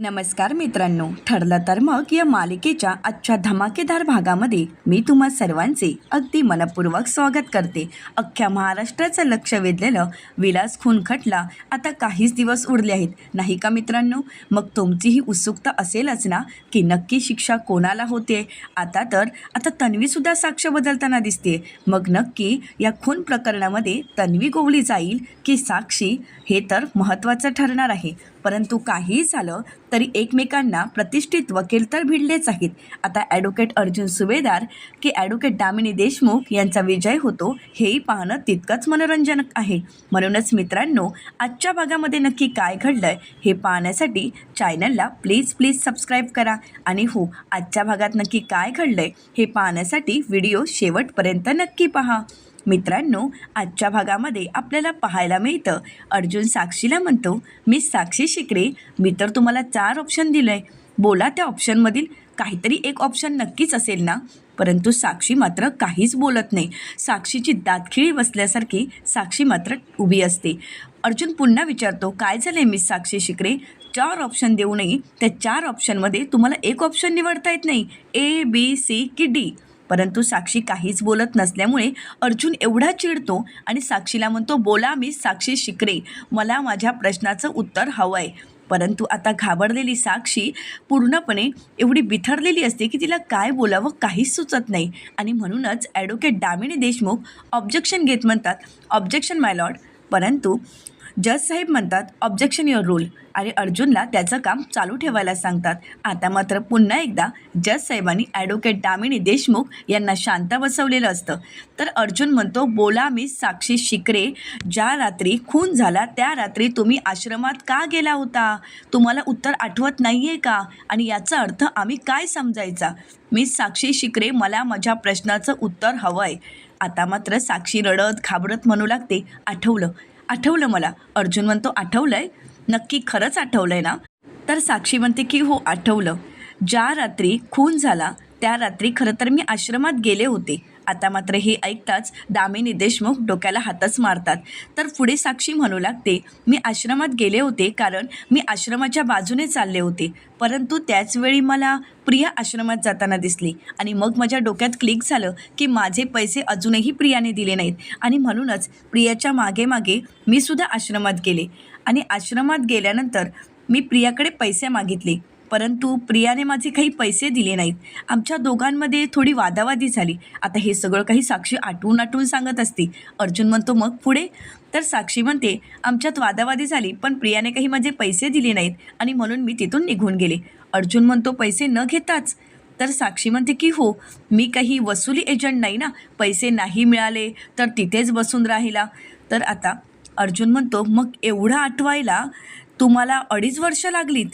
नमस्कार मित्रांनो. ठरलं तर मग या मालिकेच्या आजच्या धमाकेदार भागामध्ये मी तुम्हा सर्वांचे अगदी मनपूर्वक स्वागत करते. अख्ख्या महाराष्ट्राचं लक्ष वेधलेलं विलास खून खटला आता काहीच दिवस उरले आहेत. नाही का मित्रांनो? मग तुमचीही उत्सुकता असेलच ना की नक्की शिक्षा कोणाला होते? आता तर आता तन्वीसुद्धा साक्ष बदलताना दिसते. मग नक्की या खून प्रकरणामध्ये तन्वी गोवली जाईल की साक्षी हे तर महत्त्वाचं ठरणार आहे. परंतु काहीही झालं तरी एकमेकांना प्रतिष्ठित वकील तर भिडलेच आहेत. आता ॲडव्होकेट अर्जुन सुभेदार की ॲडव्होकेट दामिनी देशमुख यांचा विजय होतो हेही पाहणं तितकंच मनोरंजनक आहे. म्हणूनच मित्रांनो आजच्या भागामध्ये नक्की काय घडलंय हे पाहण्यासाठी चॅनलला प्लीज प्लीज सबस्क्राईब करा. आणि हो आजच्या भागात नक्की काय घडलंय हे पाहण्यासाठी व्हिडिओ शेवटपर्यंत नक्की पहा. मित्रांनो आजच्या भागामध्ये आपल्याला पाहायला मिळतं. अर्जुन साक्षीला म्हणतो मी साक्षी शिकरे मी तर तुम्हाला चार ऑप्शन दिलं आहे बोला त्या ऑप्शनमधील काहीतरी एक ऑप्शन नक्कीच असेल ना? परंतु साक्षी मात्र काहीच बोलत नाही. साक्षीची दातखिळी बसल्यासारखी साक्षी मात्र उभी असते. अर्जुन पुन्हा विचारतो काय झालं आहे मिस साक्षी शिकरे? चार ऑप्शन देऊनही त्या चार ऑप्शनमध्ये तुम्हाला एक ऑप्शन निवडता येत नाही. ए बी सी की डी परंतु साक्षी काहीच बोलत नसल्यामुळे अर्जुन एवढा चिडतो आणि साक्षीला म्हणतो बोला मी साक्षी शिकरे. मला माझ्या प्रश्नाचं उत्तर हवं आहे परंतु आता घाबरलेली साक्षी पूर्णपणे एवढी बिथरलेली असते की तिला काय बोलावं काहीच सुचत नाही. आणि म्हणूनच ॲडव्होकेट दामिनी देशमुख ऑब्जेक्शन घेत म्हणतात ऑब्जेक्शन माय लॉर्ड परंतु जज साहेब म्हणतात ऑब्जेक्शन युअर रूल आणि अर्जुनला त्याचं काम चालू ठेवायला सांगतात. आता मात्र पुन्हा एकदा जज साहेबांनी ॲडव्होकेट दामिनी देशमुख यांना शांत बसवलेलं असतं. तर अर्जुन म्हणतो बोला मी साक्षी शिकरे ज्या रात्री खून झाला त्या रात्री तुम्ही आश्रमात का गेला होता? तुम्हाला उत्तर आठवत नाही आहे का? आणि याचा अर्थ आम्ही काय समजायचा? मी साक्षी शिकरे मला माझ्या प्रश्नाचं उत्तर हवं आहे आता मात्र साक्षी रडत घाबरत म्हणू लागते. आठवलं. आठवलं मला. अर्जुन म्हणतो आठवलं आहे नक्की खरंच आठवलं आहे ना? तर साक्षी म्हणते की हो आठवलं. ज्या रात्री खून झाला त्या रात्री खरं तर मी आश्रमात गेले होते. आता मात्र हे ऐकताच दामिनी देशमुख डोक्याला हातच मारतात. तर पुढे साक्षी म्हणू लागते मी आश्रमात गेले होते कारण मी आश्रमाच्या बाजूने चालले होते. परंतु त्याचवेळी मला प्रिया आश्रमात जाताना दिसली आणि मग माझ्या डोक्यात क्लिक झालं की माझे पैसे अजूनही प्रियाने दिले नाहीत. आणि म्हणूनच प्रियाच्या मागे मागे मी सुद्धा आश्रमात गेले. आणि आश्रमात गेल्यानंतर मी प्रियाकडे पैसे मागितले. परंतु प्रियाने माझे काही पैसे दिले नाहीत. आमच्या दोघांमध्ये थोडी वादावादी झाली. आता हे सगळं काही साक्षी आठवून आठवून सांगत असते. अर्जुन म्हणतो मग पुढे? तर साक्षी म्हणते आमच्यात वादावादी झाली पण प्रियाने काही माझे पैसे दिले नाहीत आणि म्हणून मी तिथून निघून गेले. अर्जुन म्हणतो पैसे न घेताच? तर साक्षी म्हणते की हो मी काही वसुली एजंट नाही ना पैसे नाही मिळाले तर तिथेच बसून राहिला. तर आता अर्जुन म्हणतो मग एवढं आठवायला तुम्हाला अडीच वर्ष लागलीत.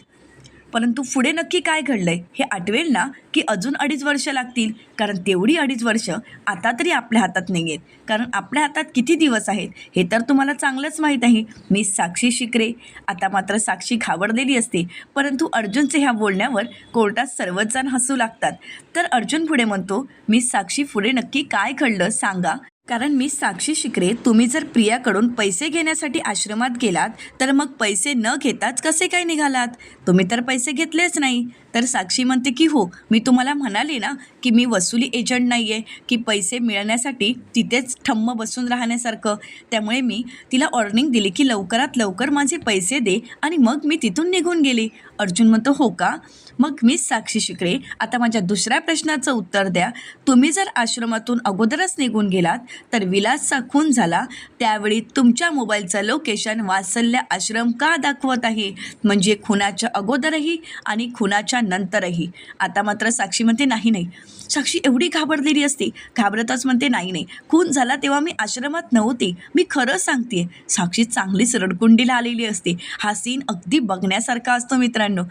परंतु पुढे नक्की काय घडलं आहे हे आठवेल ना की अजून अडीच वर्ष लागतील. कारण तेवढी अडीच वर्ष आता तरी आपल्या हातात नाही आहेत कारण आपल्या हातात किती दिवस आहेत? हे तर तुम्हाला चांगलंच माहीत आहे. मी साक्षी शिकरे. आता मात्र साक्षी घाबरलेली असते. परंतु अर्जुनचे ह्या बोलण्यावर कोर्टात सर्वच जण हसू लागतात. तर अर्जुन पुढे म्हणतो मी साक्षी पुढे नक्की काय घडलं सांगा. कारण मी साक्षी शिकरे तुम्ही जर प्रियाकडून पैसे घेण्यासाठी आश्रमात गेलात तर मग पैसे न घेताच कसे काय निघालात? तुम्ही तर पैसे घेतलेच नाही. तर साक्षी म्हणते की हो मी तुम्हाला म्हणाले ना की मी वसुली एजंट नाही आहे की पैसे मिळण्यासाठी तिथेच ठम्म बसून राहण्यासारखं. त्यामुळे मी तिला ऑर्निंग दिली की लवकरात लवकर माझे पैसे दे आणि मग मी तिथून निघून गेले. अर्जुन म्हणतो हो का? मग मी साक्षी शिकरे आता माझ्या दुसऱ्या प्रश्नाचं उत्तर द्या. तुम्ही जर आश्रमातून अगोदरच निघून गेलात तर विलासचा खून झाला. त्यावेळी तुमच्या मोबाईलचं लोकेशन वासल्य आश्रम का दाखवत आहे? म्हणजे खुनाच्या अगोदरही आणि खुनाच्या नंतरही. आता मात्र साक्षी म्हणते नाही नाही. साक्षी एवढी घाबरलेली असते. घाबरतच म्हणते नाही नाही. खून झाला तेव्हा मी आश्रमात नव्हते. मी खरं सांगते साक्षी चांगलीच रडकुंडीला आलेली असते. हा सीन अगदी बघण्यासारखा असतो मित्रांनो.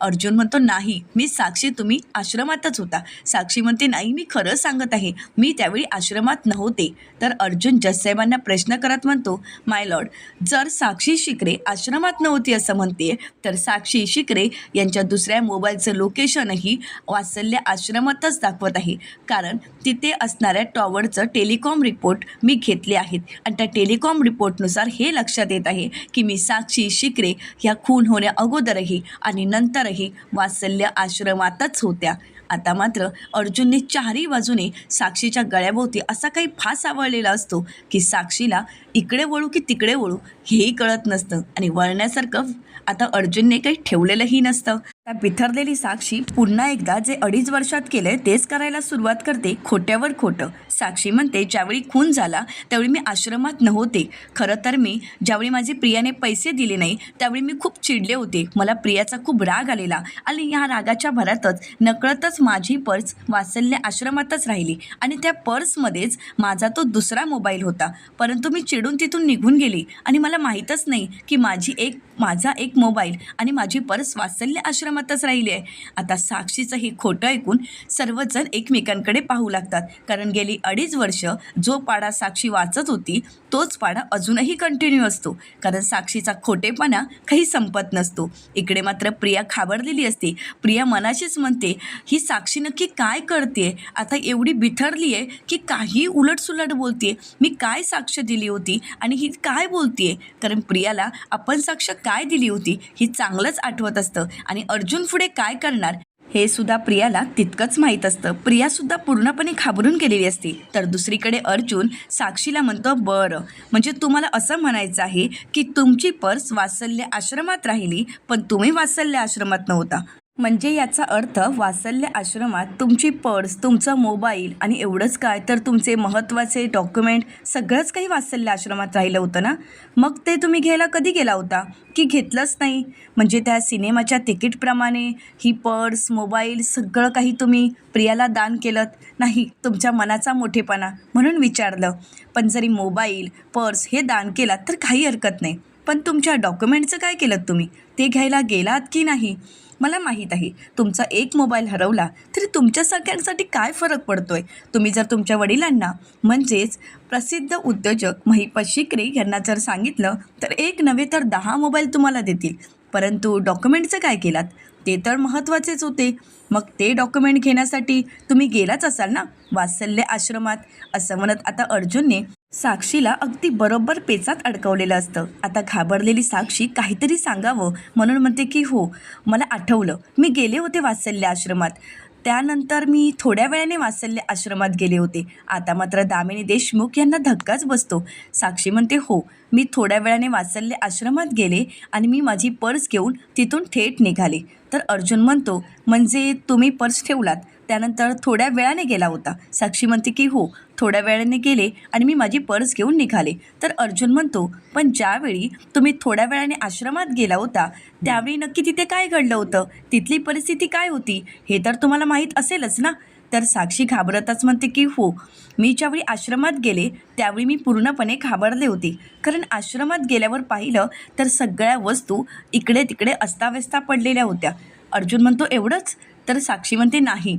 अर्जुन म्हणतो नाही. मी साक्षी तुम्ही आश्रमातच होता. साक्षी म्हणते नाही मी खरं सांगत आहे. मी त्यावेळी आश्रमात नव्हते. तर अर्जुन जससाहेबांना प्रश्न करत म्हणतो माय लॉर्ड जर साक्षी शिकरे आश्रमात नव्हती असं म्हणते तर साक्षी शिकरे यांच्या दुसऱ्या मोबाईलचं लोकेशनही वात्सल्य आश्रमातच दाखव आहे. कारण तिथे असणाऱ्या टॉवरचं टेलिकॉम रिपोर्ट मी घेतले आहेत. आणि त्या टेलिकॉम रिपोर्टनुसार हे लक्षात येत आहे की मी साक्षी शिकरे ह्या खून होण्या अगोदरही आणि नंतरही वात्सल्य आश्रमातच होत्या. आता मात्र अर्जुनने चारही बाजूने साक्षीच्या गळ्याभोवती असा काही फास आवळलेला असतो की साक्षीला इकडे वळू की तिकडे वळू हेही कळत नसतं आणि वळण्यासारखं आता अर्जुनने काही ठेवलेलंही नसतं. बिथरलेली साक्षी पुन्हा एकदा जे अडीच वर्षात केलंय तेच करायला सुरुवात करते खोट्यावर खोटं. साक्षी म्हणते ज्यावेळी खून झाला त्यावेळी मी आश्रमात नव्हते. खरं तर मी ज्यावेळी माझी प्रियाने पैसे दिले नाही त्यावेळी मी खूप चिडले होते. मला प्रियाचा खूप राग आलेला आणि ह्या रागाच्या भरातच नकळतच माझी पर्स वासल्य आश्रमातच राहिली आणि त्या पर्समध्येच माझा तो दुसरा मोबाईल होता. परंतु मी चिडून तिथून निघून गेली आणि मला माहीतच नाही की माझी एक माझा एक मोबाईल आणि माझी पर्स वात्सल्य आश्रमातच राहिली आहे. आता साक्षीचं हे खोटं ऐकून सर्वजण एकमेकांकडे पाहू लागतात. कारण गेली अडीच वर्ष जो पाडा साक्षी वाचत होती तोच पाडा अजूनही कंटिन्यू असतो. कारण साक्षीचा खोटेपणा काही संपत नसतो. इकडे मात्र प्रिया खाबरलेली असते. प्रिया मनाशीच म्हणते ही साक्षी नक्की काय करते आता एवढी बिथरली आहे की काही उलटसुलट बोलते मी काय साक्ष दिली होती आणि ही काय बोलते कारण प्रियाला आपण साक्ष काय दिली होती ही चांगलंच आठवत असतं. आणि अर्जुन पुढे काय करणार हे सुद्धा प्रियाला तितकंच माहीत असतं. प्रियासुद्धा पूर्णपणे घाबरून गेलेली असते. तर दुसरीकडे अर्जुन साक्षीला म्हणतो बरं म्हणजे तुम्हाला असं म्हणायचं आहे की तुमची पर्स वात्सल्य आश्रमात राहिली पण तुम्ही वात्सल्य आश्रमात नव्हता. म्हणजे याचा अर्थ वासल्य आश्रमात तुमची पर्स तुमचा मोबाईल आणि एवढंच काय? तर तुमचे महत्त्वाचे डॉक्युमेंट सगळंच काही वासल्य आश्रमात राहिलं होतं ना? मग ते तुम्ही घ्यायला कधी गेला होता? की घेतलंच नाही? म्हणजे त्या सिनेमाच्या तिकीटप्रमाणे ही पर्स मोबाईल सगळं काही तुम्ही प्रियाला दान केलं नाही तुमच्या मनाचा मोठेपणा म्हणून विचारलं. पण जरी मोबाईल पर्स हे दान केलात तर काही हरकत नाही. पण तुमच्या डॉक्युमेंटचं काय केलं तुम्ही? ते घ्यायला गेलात की नाही? मला माहीत आहे तुमचा एक मोबाईल हरवला तरी तुमच्या सगळ्यांसाठी काय फरक पडतो आहे तुम्ही जर तुमच्या वडिलांना म्हणजेच प्रसिद्ध उद्योजक महिपत शिकरे यांना जर सांगितलं तर एक नव्हे तर दहा मोबाईल तुम्हाला देतील. परंतु डॉक्युमेंटचं काय केलात? ते तर महत्त्वाचेच होते. मग ते डॉक्युमेंट घेण्यासाठी तुम्ही गेलाच असाल ना? वात्सल्य आश्रमात? असं म्हणत आता अर्जुनने साक्षीला अगदी बरोबर पेचात अडकवलेलं असतं. आता घाबरलेली साक्षी काहीतरी सांगावं म्हणून म्हणते की हो मला आठवलं. मी गेले होते वात्सल्य आश्रमात. त्यानंतर मी थोड्या वेळाने वात्सल्य आश्रमात गेले होते. आता मात्र दामिनी देशमुख यांना धक्काच बसतो. साक्षी म्हणते हो मी थोड्या वेळाने वात्सल्य आश्रमात गेले आणि मी माझी पर्स घेऊन तिथून थेट निघाले. तर अर्जुन म्हणतो म्हणजे तुम्ही पर्स ठेवलात? त्यानंतर थोड्या वेळाने गेला होता. साक्षी म्हणते की हो थोड्या वेळाने गेले आणि मी माझी पर्स घेऊन निघाले. तर अर्जुन म्हणतो पण ज्यावेळी तुम्ही थोड्या वेळाने आश्रमात गेला होता त्यावेळी नक्की तिथे काय घडलं होतं? तिथली परिस्थिती काय होती? हे तर तुम्हाला माहीत असेलच ना? तर साक्षी घाबरतच म्हणते की हो मी ज्यावेळी आश्रमात गेले त्यावेळी मी पूर्णपणे घाबरले होते. कारण आश्रमात गेल्यावर पाहिलं तर सगळ्या वस्तू इकडे तिकडे अस्ताव्यस्ता पडलेल्या होत्या. अर्जुन म्हणतो एवढंच? तर साक्षी म्हणते नाही.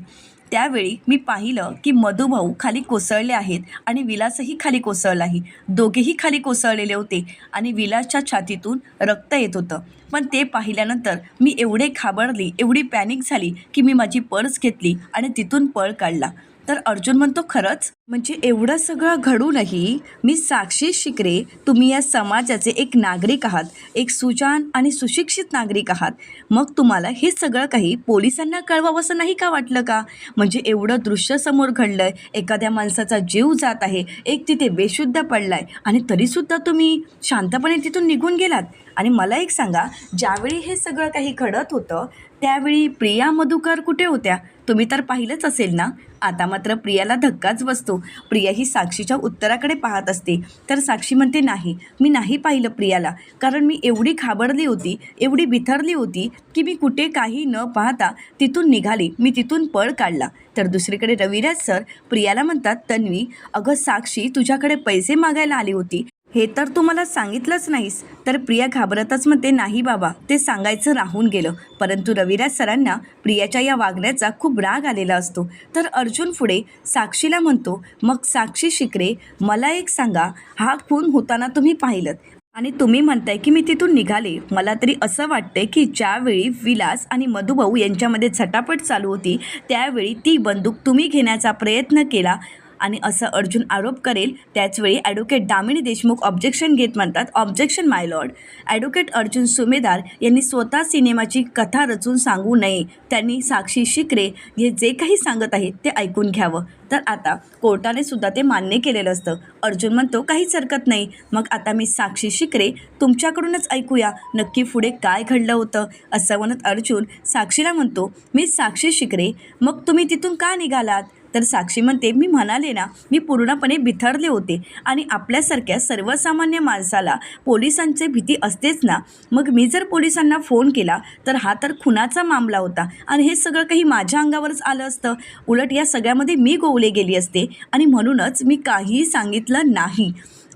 त्यावेळी मी पाहिलं की मधुभाऊ खाली कोसळले आहेत आणि विलासही खाली कोसळला आहे दोघेही खाली कोसळलेले होते आणि विलासच्या छातीतून रक्त येत होतं. पण ते पाहिल्यानंतर मी एवढे खाबडली एवढी पॅनिक झाली की मी माझी पर्स घेतली आणि तिथून पळ काढला. तर अर्जुन म्हणतो खरंच? म्हणजे एवढं सगळं घडूनही मी साक्षी शिकरे तुम्ही या समाजाचे एक नागरिक आहात एक सुजान आणि सुशिक्षित नागरिक आहात. मग तुम्हाला हे सगळं काही पोलिसांना कळवावंसं नाही का वाटलं का? म्हणजे एवढं दृश्य समोर घडलं आहे एखाद्या माणसाचा जीव जात आहे एक तिथे बेशुद्ध पडला आहे आणि तरीसुद्धा तुम्ही शांतपणे तिथून निघून गेलात. आणि मला एक सांगा ज्यावेळी हे सगळं काही घडत होतं त्यावेळी प्रिया मधुकर कुठे होत्या? तुम्ही तर पाहिलंच असेल ना? आता मात्र प्रियाला धक्काच बसतो. प्रिया ही साक्षीच्या उत्तराकडे पाहत असते. तर साक्षी म्हणते नाही मी नाही पाहिलं प्रियाला. कारण मी एवढी घाबरली होती एवढी बिथरली होती की मी कुठे काही न पाहता तिथून निघाली. मी तिथून पळ काढला. तर दुसरीकडे रविराज सर प्रियाला म्हणतात तन्वी अगं साक्षी तुझ्याकडे पैसे मागायला आली होती. हे तर तू मला सांगितलंच नाहीस. तर प्रिया घाबरतच म्हणते नाही बाबा. ते सांगायचं राहून गेलं. परंतु रविराज सरांना प्रियाच्या या वागण्याचा खूप राग आलेला असतो. तर अर्जुन पुढे साक्षीला म्हणतो मग साक्षी शिकरे मला एक सांगा हा खून होताना तुम्ही पाहिलं आणि तुम्ही म्हणताय की मी तिथून निघाले. मला तरी असं वाटतंय की ज्यावेळी विलास आणि मधुभाऊ यांच्यामध्ये झटापट चालू होती त्यावेळी ती बंदूक तुम्ही घेण्याचा प्रयत्न केला आणि असं अर्जुन आरोप करेल त्याचवेळी ॲडव्होकेट दामिनी देशमुख ऑब्जेक्शन घेत म्हणतात objection my lord advocate Arjun Sumedar यांनी स्वतः सिनेमाची कथा रचून सांगू नये. त्यांनी साक्षी शिकरे हे जे काही सांगत आहेत ते ऐकून घ्यावं. तर आता कोर्टाने सुद्धा ते मान्य केलेलं असतं. अर्जुन म्हणतो काहीच हरकत नाही. मग आता मी साक्षी शिकरे. तुमच्याकडूनच ऐकूया. नक्की पुढे काय घडलं होतं? असं म्हणत अर्जुन साक्षीला म्हणतो मी साक्षी शिकरे. मग तुम्ही तिथून का निघालात? तर साक्षी म्हणते मी म्हणाले ना मी पूर्णपणे बिथरले होते. आणि आपल्यासारख्या सर्वसामान्य माणसाला पोलिसांची भीती असतेच ना? मग मी जर पोलिसांना फोन केला तर हा तर खुनाचा मामला होता. आणि हे सगळं काही माझ्या अंगावरच आलं असतं. उलट या सगळ्यामध्ये मी गोवले गेली असते. आणि म्हणूनच मी काहीही सांगितलं नाही.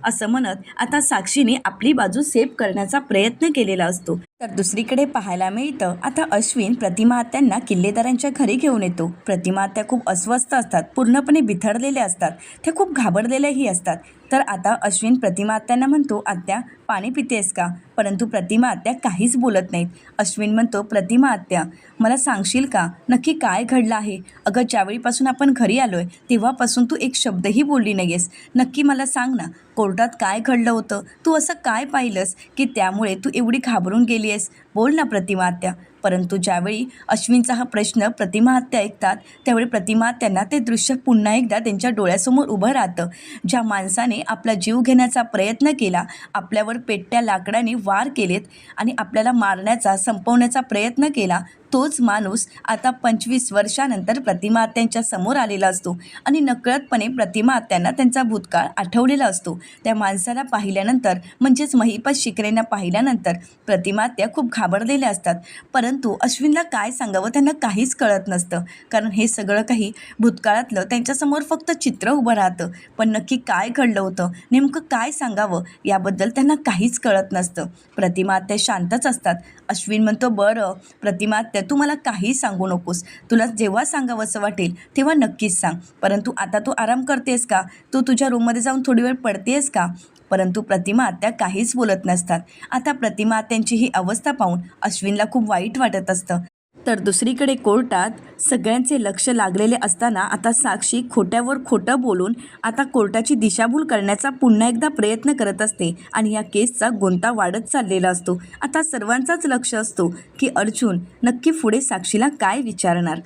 असं म्हणत आता साक्षीने आपली बाजू सेव्ह करण्याचा प्रयत्न केलेला असतो. तर दुसरीकडे पाहायला मिळतं आता अश्विन प्रतिमा आत्यांना किल्लेदारांच्या घरी घेऊन येतो. प्रतिमा आत्या खूप अस्वस्थ असतात पूर्णपणे बिथरलेल्या असतात ते खूप घाबरलेल्याही असतात. तर आता अश्विन प्रतिमा आत्यांना म्हणतो आत्या पाणी पितेस का? परंतु प्रतिमा आत्या काहीच बोलत नाहीत. अश्विन म्हणतो प्रतिमा आत्या मला सांगशील का? नक्की काय घडलं आहे? अगं ज्यावेळीपासून आपण घरी आलो आहे तेव्हापासून तू एक शब्दही बोलली नाही आहेस नक्की मला सांग ना कोर्टात काय घडलं होतं? तू असं काय पाहिलंस की त्यामुळे तू एवढी घाबरून गेली आहेस बोल ना प्रतिमा आत्या. परंतु ज्यावेळी अश्विनचा हा प्रश्न प्रतिमा हत्या ऐकतात त्यावेळी प्रतिमा त्यांना ते दृश्य पुन्हा एकदा त्यांच्या डोळ्यासमोर उभं राहतं. ज्या माणसाने आपला जीव घेण्याचा प्रयत्न केला आपल्यावर पेटत्या लाकडाने वार केलेत आणि आपल्याला मारण्याचा संपवण्याचा प्रयत्न केला तोच माणूस आता पंचवीस वर्षानंतर प्रतिमा आत्यांच्या समोर आलेला असतो. आणि नकळतपणे प्रतिमा आत्यांना त्यांचा भूतकाळ आठवलेला असतो. त्या माणसाला पाहिल्यानंतर म्हणजेच महिपत शिकरेंना पाहिल्यानंतर प्रतिमा आत्या खूप घाबरलेल्या असतात. परंतु अश्विनला काय सांगावं त्यांना काहीच कळत नसतं. कारण हे सगळं काही भूतकाळातलं त्यांच्यासमोर फक्त चित्र उभं राहतं. पण नक्की काय घडलं होतं? नेमकं काय सांगावं? याबद्दल त्यांना काहीच कळत नसतं. प्रतिमा आत्या शांतच असतात. अश्विन म्हणतो बरं प्रतिमा आत्या तू मला काही सांगू नकोस. तुला जेव्हा सांगावंसं वाटेल तेव्हा नक्कीच सांग. परंतु आता तू आराम करतेस का? तू तुझ्या रूममध्ये जाऊन थोडी वेळ पडतेस का? परंतु प्रतिमा आत्या काहीच बोलत नसतात. आता प्रतिमा आत्यांची ही अवस्था पाहून अश्विनला खूप वाईट वाटत असतं. तर दुसरीकडे कोर्टात सगळ्यांचे लक्ष लागलेले असताना आता साक्षी खोट्यावर खोटं बोलून आता कोर्टाची दिशाभूल करण्याचा पुन्हा एकदा प्रयत्न करत असते आणि या केसचा गोंता वाढत चाललेला असतो. आता सर्वांचाच लक्ष असतो की अर्जुन नक्की पुढे साक्षीला काय विचारणार?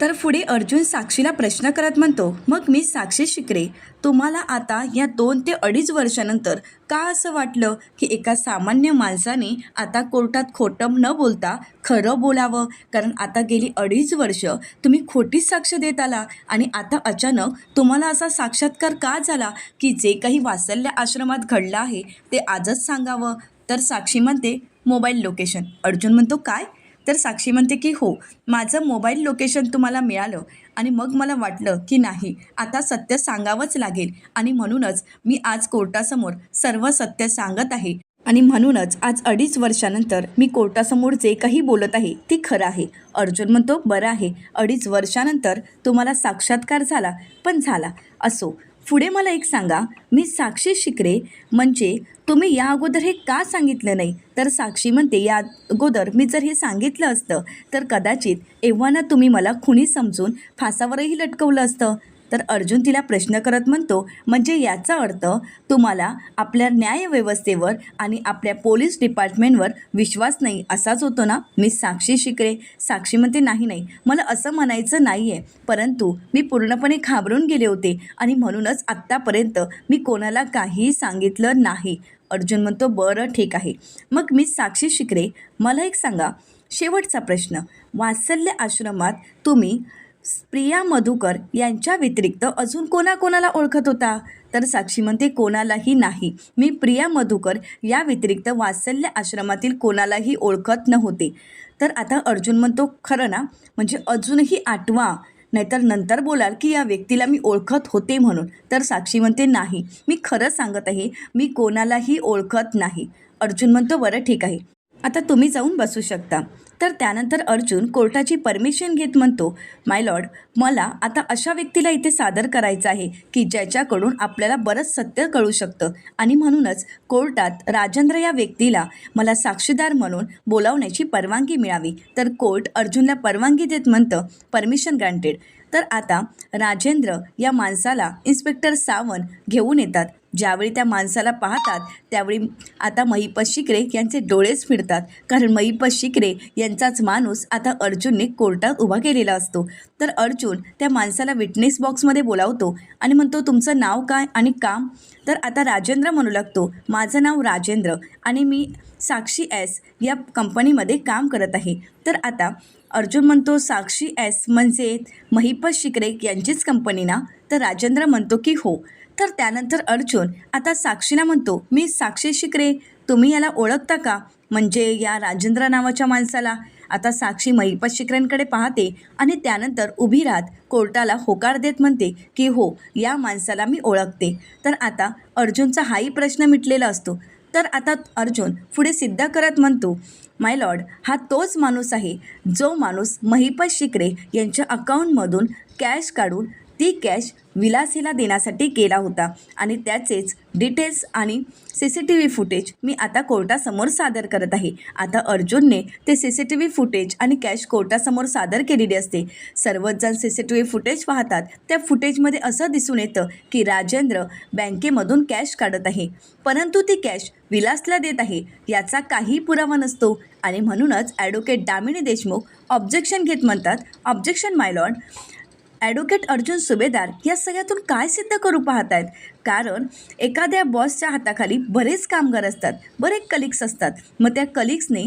तर पुढे अर्जुन साक्षीला प्रश्न करत म्हणतो मग मी साक्षी शिकरे. तुम्हाला आता या दोन ते अडीच वर्षानंतर का असं वाटलं की एका सामान्य माणसाने आता कोर्टात खोटं न बोलता खरं बोलावं? कारण आता गेली अडीच वर्ष तुम्ही खोटीच साक्ष देत आला आणि आता अचानक तुम्हाला असा साक्षात्कार का झाला की जे काही वासल्या आश्रमात घडलं आहे ते आजच सांगावं? तर साक्षी म्हणते मोबाईल लोकेशन. अर्जुन म्हणतो काय? तर साक्षी म्हणते की हो माझं मोबाईल लोकेशन तुम्हाला मिळालं आणि मग मला वाटलं की नाही आता सत्य सांगावंच लागेल. आणि म्हणूनच मी आज कोर्टासमोर सर्व सत्य सांगत आहे. आणि म्हणूनच आज अडीच वर्षानंतर मी कोर्टासमोर जे काही बोलत आहे ते खरं आहे. अर्जुन म्हणतो बरं आहे. अडीच वर्षानंतर तुम्हाला साक्षात्कार झाला पण झाला असो. पुढे मला एक सांगा. मी साक्षी शिकरे. म्हणजे तुम्ही या अगोदर हे का सांगितलं नाही? तर साक्षी म्हणते या अगोदर मी जर हे सांगितलं असतं तर कदाचित एव्हाना तुम्ही मला खुनी समजून फासावरही लटकवलं असतं. तर अर्जुन तिला प्रश्न करत म्हणतो म्हणजे याचा अर्थ तुम्हाला आपल्या न्यायव्यवस्थेवर आणि आपल्या पोलीस डिपार्टमेंटवर विश्वास नाही असाच होतो ना? मी साक्षी शिकरे. साक्षी म्हणते नाही नाही. मला असं म्हणायचं नाही आहे परंतु मी पूर्णपणे घाबरून गेले होते आणि म्हणूनच आत्तापर्यंत मी कोणाला काहीही सांगितलं नाही. अर्जुन म्हणतो बरं ठीक आहे. मग मी साक्षी शिकरे मला एक सांगा. शेवटचा प्रश्न. वात्सल्य आश्रमात तुम्ही प्रिया मधुकर यांच्या व्यतिरिक्त अजून कोणाकोणाला ओळखत होता? तर साक्षी म्हणते कोणालाही नाही. मी प्रिया मधुकर या व्यतिरिक्त वात्सल्य आश्रमातील कोणालाही ओळखत नव्हते. तर आता अर्जुन म्हणतो खरं ना? म्हणजे अजूनही आठवा. नाहीतर नंतर बोलाल की या व्यक्तीला मी ओळखत होते म्हणून. तर साक्षी म्हणते नाही. मी खरं सांगत आहे मी कोणालाही ओळखत नाही. अर्जुन म्हणतो बरं ठीक आहे. आता तुम्ही जाऊन बसू शकता. तर त्यानंतर अर्जुन कोर्टाची परमिशन घेत म्हणतो माय लॉर्ड मला आता अशा व्यक्तीला इथे सादर करायचं आहे की ज्याच्याकडून आपल्याला बरंच सत्य कळू शकतं. आणि म्हणूनच कोर्टात राजेंद्र या व्यक्तीला मला साक्षीदार म्हणून बोलावण्याची परवानगी मिळावी. तर कोर्ट अर्जुनला परवानगी देत म्हणतं परमिशन ग्रांटेड. तर आता राजेंद्र या माणसाला इन्स्पेक्टर सावंत घेऊन येतात. ज्यावेळी त्या माणसाला पाहतात त्यावेळी आता महिपत शिकरे यांचे डोळेच फिरतात. कारण महिपत शिकरे यांचाच माणूस आता अर्जुनने कोर्टात उभा केलेला असतो. तर अर्जुन त्या माणसाला विटनेस बॉक्समध्ये बोलावतो आणि म्हणतो तुमचं नाव काय आणि काम? तर आता राजेंद्र म्हणू लागतो माझं नाव राजेंद्र आणि मी साक्षी एस या कंपनीमध्ये काम करत आहे. तर आता अर्जुन म्हणतो साक्षी एस म्हणजे महिपत शिकरे यांचीच कंपनी ना? तर राजेंद्र म्हणतो की हो. तर त्यानंतर अर्जुन आता साक्षीला म्हणतो मी साक्षी शिकरे तुम्ही याला ओळखता का? म्हणजे या राजेंद्र नावाच्या माणसाला. आता साक्षी महिपत शिकऱ्यांकडे पाहते आणि त्यानंतर उभी राहत कोर्टाला होकार देत म्हणते की हो या माणसाला मी ओळखते. तर आता अर्जुनचा हाही प्रश्न मिटलेला असतो. तर आता अर्जुन पुढे सिद्ध करत म्हणतो माय लॉर्ड हा तोच माणूस आहे जो माणूस महिपत शिकरे यांच्या अकाउंटमधून कॅश काढून ती कॅश विलासीला देण्यासाठी केला होता. आणि त्याचेच डिटेल्स आणि C C T V footage मी आता कोर्टासमोर सादर करत आहे. आता अर्जुनने ते C C T V footage आणि कॅश कोर्टासमोर सादर केलेली असते. सर्वच जण C C T V footage पाहतात. त्या फुटेजमध्ये असं दिसून येतं की राजेंद्र बँकेमधून कॅश काढत आहे. परंतु ती कॅश विलासला देत आहे. याचा काही पुरावा नसतो. आणि म्हणूनच ॲडव्होकेट दामिनी देशमुख ऑब्जेक्शन घेत म्हणतात. Objection my lord advocate Arjun Subhedar या सगळ्यातून काय सिद्ध करू पाहत आहेत कारण एखाद्या बॉसच्या हाताखाली बरेच कामगार असतात बरेच कलिग्स असतात. मग त्या कलिग्सने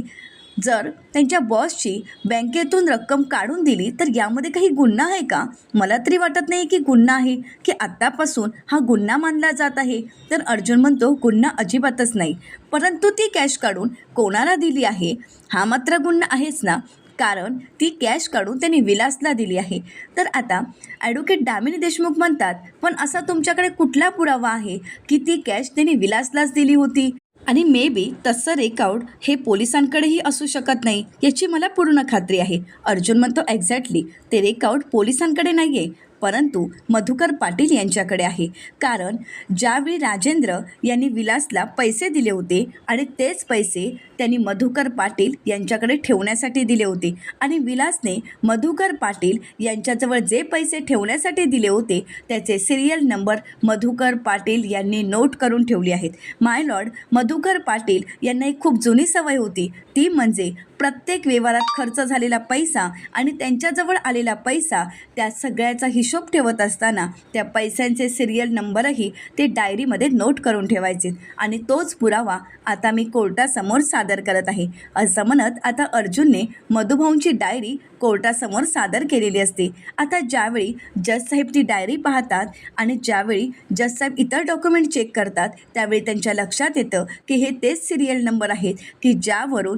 जर त्यांच्या बॉसची बँकेतून रक्कम काढून दिली तर यामध्ये काही गुन्हा आहे का? मला तरी वाटत नाही की गुन्हा आहे की आत्तापासून हा गुन्हा मानला जात आहे. तर अर्जुन म्हणतो गुन्हा अजिबातच नाही. परंतु ती कॅश काढून कोणाला दिली आहे? हा मात्र गुन्हा आहेच ना. कारण ती कॅश काढून त्यांनी विलासला दिली आहे. तर आता ॲडव्होकेट दामिनी देशमुख म्हणतात पण असा तुमच्याकडे कुठला पुरावा आहे की ती कॅश त्यांनी विलासलाच दिली होती? आणि मे बी तसं रेकआउट हे पोलिसांकडेही असू शकत नाही याची मला पूर्ण खात्री आहे. अर्जुन म्हणतो एक्झॅक्टली ते रेकआउट पोलिसांकडे नाही आहे परंतु मधुकर पाटील यांच्याकडे आहे. कारण ज्यावेळी राजेंद्र यांनी विलासला पैसे दिले होते आणि तेच पैसे त्यांनी मधुकर पाटील यांच्याकडे ठेवण्यासाठी दिले होते आणि विलासने मधुकर पाटील यांच्याजवळ जे पैसे ठेवण्यासाठी दिले होते त्याचे सिरियल नंबर मधुकर पाटील यांनी नोट करून ठेवले आहेत. माय लॉर्ड मधुकर पाटील यांना एक खूप जुनी सवय होती. ती म्हणजे प्रत्येक व्यवहारात खर्च झालेला पैसा आणि त्यांच्याजवळ आलेला पैसा त्या सगळ्याचा हिशोब ठेवत असताना त्या पैशांचे सिरियल नंबरही ते डायरीमध्ये नोट करून ठेवायचे. आणि तोच पुरावा आता मी कोर्टासमोर सादर करत आहे. असं म्हणत आता अर्जुनने मधुभाऊंची डायरी कोर्टासमोर सादर केलेली असते. आता ज्यावेळी जज साहेब ती डायरी पाहतात आणि ज्यावेळी जज साहेब इतर डॉक्युमेंट चेक करतात त्यावेळी त्यांच्या लक्षात येतं की हे तेच सिरियल नंबर आहेत की ज्यावरून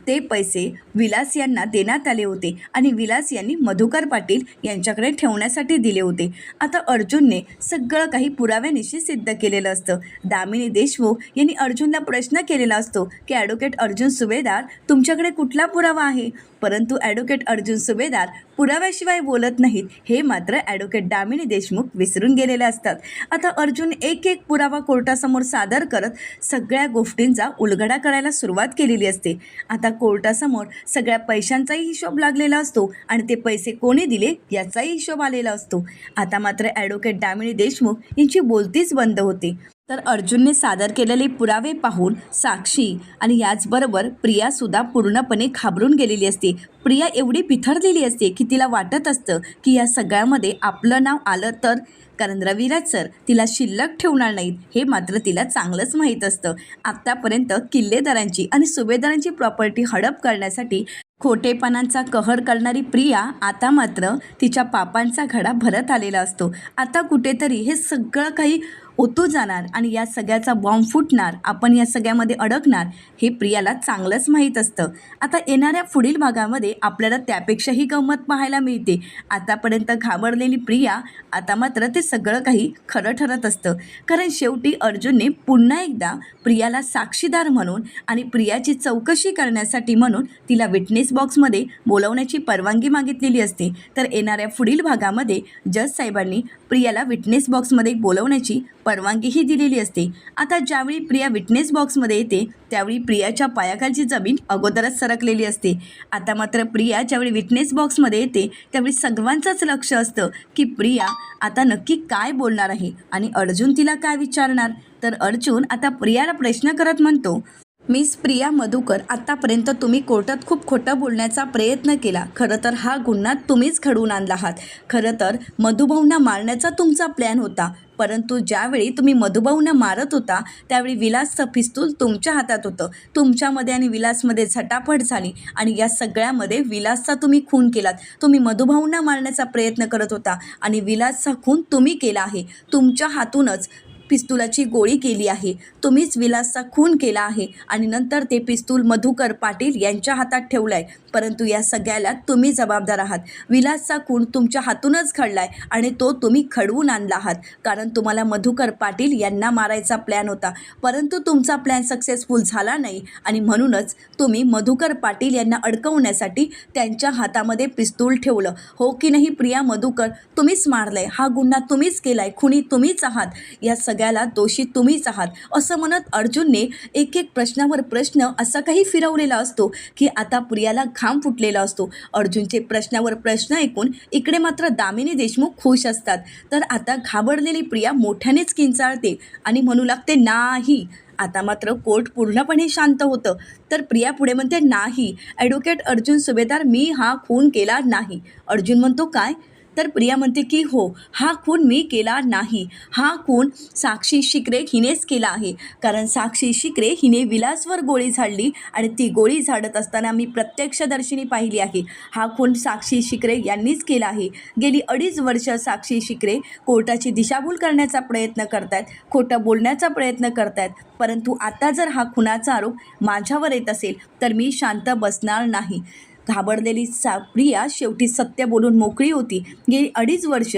ते पैसे विलास यांना देण्यात आले होते आणि विलास यांनी मधुकर पाटील यांच्याकडे ठेवण्यासाठी दिले होते. आता अर्जुनने सगळं काही पुराव्यानिशी सिद्ध केलेलं असतं. दामिनी देशमुख यांनी अर्जुनला प्रश्न केलेला असतो की ॲडव्होकेट अर्जुन सुभेदार तुमच्याकडे कुठला पुरावा आहे? परंतु ॲडव्होकेट अर्जुन सुभेदार पुराव्याशिवाय बोलत नाहीत. हे मात्र ॲडव्होकेट दामिनी देशमुख विसरून गेलेले असतात. आता अर्जुन एक एक पुरावा कोर्टासमोर सादर करत सगळ्या गोष्टींचा उलगडा करायला सुरुवात केलेली असते. आता कोर्टासमोर सगळ्या पैशांचाही हिशोब लागलेला असतो आणि ते पैसे कोणी दिले याचाही हिशोब आलेला असतो. आता मात्र ॲडव्होकेट दामिनी देशमुख यांची बोलतीच बंद होते. तर अर्जुनने सादर केलेले पुरावे पाहून साक्षी आणि याचबरोबर प्रियासुद्धा पूर्णपणे घाबरून गेलेली असते. प्रिया एवढी पिथरलेली असते की तिला वाटत असतं की या सगळ्यामध्ये आपलं नाव आलं तर कारण रविराज सर तिला शिल्लक ठेवणार नाहीत हे मात्र तिला चांगलंच माहीत असतं. आत्तापर्यंत किल्लेदारांची आणि सुभेदारांची प्रॉपर्टी हडप करण्यासाठी खोटेपणांचा कहर करणारी प्रिया आता मात्र तिच्या पापांचा घडा भरत आलेला असतो. आता कुठेतरी हे सगळं काही ओतू जाणार आणि या सगळ्याचा बॉम्ब फुटणार आपण या सगळ्यामध्ये अडकणार हे प्रियाला चांगलंच माहीत असतं. आता येणाऱ्या पुढील भागामध्ये आपल्याला त्यापेक्षाही गंमत पाहायला मिळते. आतापर्यंत घाबरलेली प्रिया आता मात्र ते सगळं काही खरं ठरत असतं. कारण शेवटी अर्जुनने पुन्हा एकदा प्रियाला साक्षीदार म्हणून आणि प्रियाची चौकशी करण्यासाठी म्हणून तिला विटनेस बॉक्समध्ये बोलवण्याची परवानगी मागितलेली असते. तर येणाऱ्या पुढील भागामध्ये जज साहेबांनी प्रियाला विटनेस बॉक्समध्ये बोलवण्याची परवानगीही दिलेली असते. आता ज्यावेळी प्रिया विटनेस बॉक्समध्ये येते त्यावेळी प्रियाच्या पायाखालची जमीन अगोदरच सरकलेली असते. आता मात्र प्रिया ज्यावेळी विटनेस बॉक्समध्ये येते त्यावेळी सर्वांचंच लक्ष असतं की प्रिया आता नक्की काय बोलणार आहे आणि अर्जुन तिला काय विचारणार? तर अर्जुन आता प्रियाला प्रश्न करत म्हणतो मिस प्रिया मधुकर आत्तापर्यंत तुम्ही कोर्टात खूप खोटं बोलण्याचा प्रयत्न केला. खरं तर हा गुन्हा तुम्हीच घडवून आणला आहात. खरं तर मधुभाऊंना मारण्याचा तुमचा प्लॅन होता. परंतु ज्यावेळी तुम्ही मधुभाऊंना मारत होता त्यावेळी विलासचं पिस्तूल तुमच्या हातात होतं. तुमच्यामध्ये आणि विलासमध्ये झटापट झाली आणि या सगळ्यामध्ये विलासचा तुम्ही खून केलात. तुम्ही मधुभाऊंना मारण्याचा प्रयत्न करत होता आणि विलासचा खून तुम्ही केला आहे. तुमच्या हातूनच पिस्तुलाची गोळी केली आहे. तुम्हीच विलासचा खून केला आहे आणि नंतर ते पिस्तूल मधुकर पाटील यांच्या हातात ठेवलं आहे परंतु या सगळ्याला तुम्ही जबाबदार आहात. विलासचा खून तुमच्या हातूनच घडला आहे आणि तो तुम्ही खडवून आणला आहात. कारण तुम्हाला मधुकर पाटील यांना मारायचा प्लॅन होता. परंतु तुमचा प्लॅन सक्सेसफुल झाला नाही आणि म्हणूनच तुम्ही मधुकर पाटील यांना अडकवण्यासाठी त्यांच्या हातामध्ये पिस्तूल ठेवलं. हो की नाही प्रिया मधुकर? तुम्हीच मारलंय. हा गुन्हा तुम्हीच केलाय. खुनी तुम्हीच आहात. या सगळ्याला दोषी तुम्हीच आहात. असं म्हणत अर्जुनने एक एक प्रश्नावर प्रश्न असा काही फिरवलेला असतो की आता प्रियाला घाम फुटलेला असतो. अर्जुनचे प्रश्नावर प्रश्न ऐकून इकडे मात्र दामिनी देशमुख खुश असतात. तर आता घाबरलेली प्रिया मोठ्यानेच किंचाळते आणि म्हणू लागते नाही आता मात्र कोर्ट पूर्णपणे शांत होतं. तर प्रिया पुढे म्हणते नाही ॲडव्होकेट अर्जुन सुभेदार मी हा खून केला नाही. अर्जुन म्हणतो काय? तर प्रिया म्हणते की हो हा खून मी केला नाही. हा खून साक्षी शिकरे हिनेच केला आहे. कारण साक्षी शिकरे हिने विलासवर गोळी झाडली आणि ती गोळी झाडत असताना मी प्रत्यक्षदर्शिनी पाहिली आहे. हा खून साक्षी शिकरे यांनीच केला आहे. गेली अडीच वर्ष साक्षी शिकरे कोर्टाची दिशाभूल करण्याचा प्रयत्न करतायत खोटं बोलण्याचा प्रयत्न करतायत. परंतु आता जर हा खुनाचा आरोप माझ्यावर येत असेल तर मी शांत बसणार नाही. घाबरलेली सा प्रिया शेवटी सत्य बोलून मोकळी होती. गेली अडीच वर्ष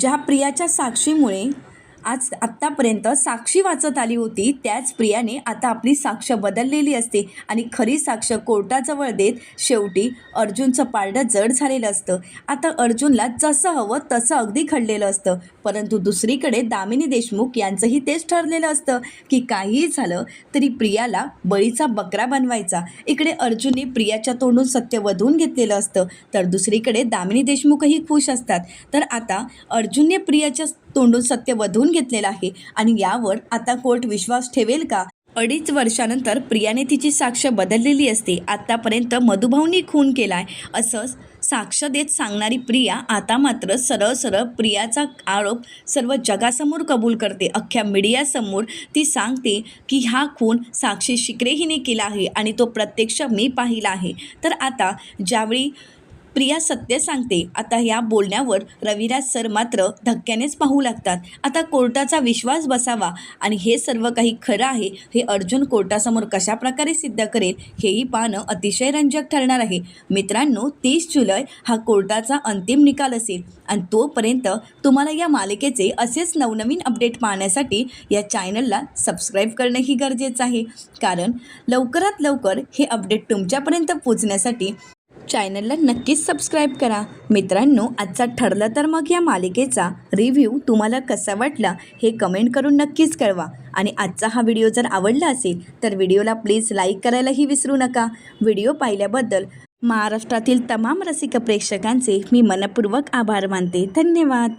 ज्या प्रियाच्या साक्षीमुळे आज आत्तापर्यंत साक्षी वाचत आली होती त्याच प्रियाने आता आपली साक्ष बदललेली असते आणि खरी साक्ष कोर्टाजवळ देत शेवटी अर्जुनचं पारडं जड झालेलं असतं. आता अर्जुनला जसं हवं तसं अगदी घडलेलं असतं. परंतु दुसरीकडे दामिनी देशमुख यांचंही तेच ठरलेलं असतं की काहीही झालं तरी प्रियाला बळीचा बकरा बनवायचा. इकडे अर्जुनने प्रियाच्या तोंडून सत्य वधवून घेतलेलं असतं तर दुसरीकडे दामिनी देशमुखही खुश असतात. तर आता अर्जुनने प्रियाच्या तोंडून सत्य वधवून घेतलेलं आहे. आणि यावर आता कोर्ट विश्वास ठेवेल का? अडीच वर्षानंतर प्रियाने तिची साक्ष बदललेली असते. आत्तापर्यंत मधुभाऊनी खून केलाय. असं साक्ष देत सांगणारी प्रिया आता मात्र सरळ सरळ प्रियाचा आरोप सर्व जगासमोर कबूल करते. अख्ख्या मीडियासमोर ती सांगते की हा खून साक्षी शिकरे हिने केला आहे आणि तो प्रत्यक्ष मी पाहिला आहे. तर आता ज्यावेळी प्रिया सत्य सांगते आता या बोलण्यावर रविराज सर मात्र धक्क्यानेच पाहू लागतात. आता कोर्टाचा विश्वास बसावा आणि हे सर्व काही खरं आहे हे अर्जुन कोर्टासमोर कशा प्रकारे सिद्ध करेल हेही पाहणं अतिशय रंजक ठरणार आहे. मित्रांनो तीस जुलै हा कोर्टाचा अंतिम निकाल असेल आणि तोपर्यंत तुम्हाला या मालिकेचे असेच नवनवीन अपडेट पाहण्यासाठी या चॅनलला सबस्क्राईब करणंही गरजेचं आहे. कारण लवकरात लवकर हे अपडेट तुमच्यापर्यंत पोचण्यासाठी चॅनलला नक्कीच सबस्क्राईब करा. मित्रांनो आजचा ठरलं तर मग या मालिकेचा रिव्ह्यू तुम्हाला कसा वाटला हे कमेंट करून नक्कीच कळवा. आणि आजचा हा व्हिडिओ जर आवडला असेल तर व्हिडिओला प्लीज लाईक करायलाही विसरू नका. व्हिडिओ पाहिल्याबद्दल महाराष्ट्रातील तमाम रसिक प्रेक्षकांचे मी मनपूर्वक आभार मानते. धन्यवाद.